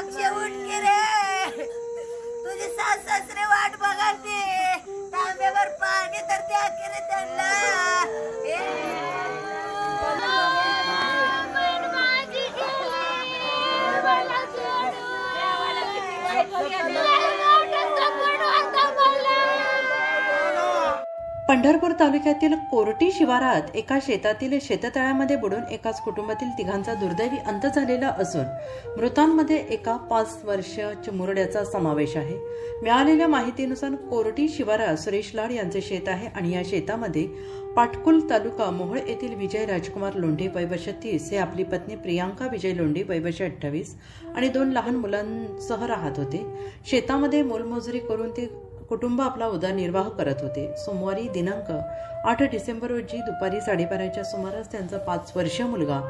अक्षय उठके रे. तुझे सास सासरे वाट बघालते. तांब्यावर पंढरपूर तालुक्यातील कोरटी शिवारात एका शेतातील शेततळ्यामध्ये बुडून एकाच कुटुंबातील तिघांचा दुर्दैवी अंत झालेला असून मृतांमध्ये एका पाच वर्ष चिमुरड्याचा समावेश आहे. मिळालेल्या माहितीनुसार कोरटी शिवारात सुरेश लाड यांचे शेत आहे आणि या शेतामध्ये पाटकुल तालुका मोहोळ येथील विजय राजकुमार लोंढे वैवश तीस हे आपली पत्नी प्रियांका विजय लोंढे वय अठ्ठावीस आणि दोन लहान मुलांसह राहत होते. शेतामध्ये मोलमजुरी करून ते कुटुंब आपला उदरनिर्वाह करत होते. सोमवारी दिनांक आठ डिसेंबर रोजी दुपारी साडेबाराच्या सुमारास त्यांचा पाच वर्षीय मुलगा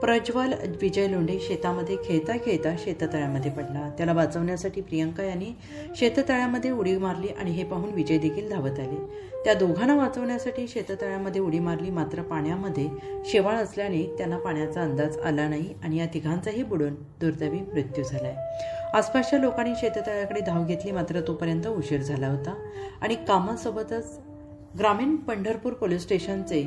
प्रज्वल विजय लोंढे शेतामध्ये खेळता खेळता शेततळ्यामध्ये पडला. त्याला वाचवण्यासाठी प्रियंका यांनी शेततळ्यामध्ये उडी मारली आणि हे पाहून विजय देखील धावत आले. त्या दोघांना वाचवण्यासाठी शेततळ्यामध्ये उडी मारली मात्र पाण्यामध्ये शेवाळ असल्याने त्यांना पाण्याचा अंदाज आला नाही आणि या तिघांचाही बुडून दुर्दैवी मृत्यू झालाय. आसपासच्या लोकांनी शेततळ्याकडे धाव घेतली मात्र तोपर्यंत उशीर झाला होता. आणि कामासोबतच ग्रामीण पंढरपूर पोलीस स्टेशनचे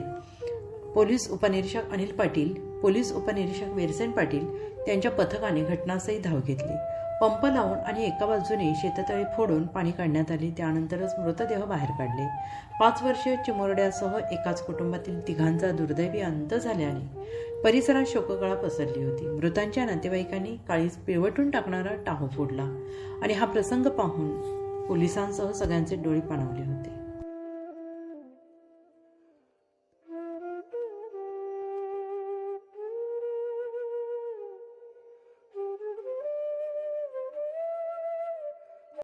पोलीस उपनिरीक्षक अनिल पाटील पोलीस उपनिरीक्षक वेरसेन पाटील त्यांच्या पथकाने घटनास्थळी धाव घेतली. पंप लावून आणि एका बाजूने शेततळे फोडून पाणी काढण्यात आले. त्यानंतरच मृतदेह बाहेर काढले. पाच वर्षीय चिमुरड्यासह एकाच कुटुंबातील तिघांचा दुर्दैवी अंत झाल्याने परिसरात शोककळा पसरली होती. मृतांच्या नातेवाईकांनी काळीज पिळवटून टाकणारा टाहो फोडला आणि हा प्रसंग पाहून पोलिसांसह सगळ्यांचे डोळे पाणवले होते.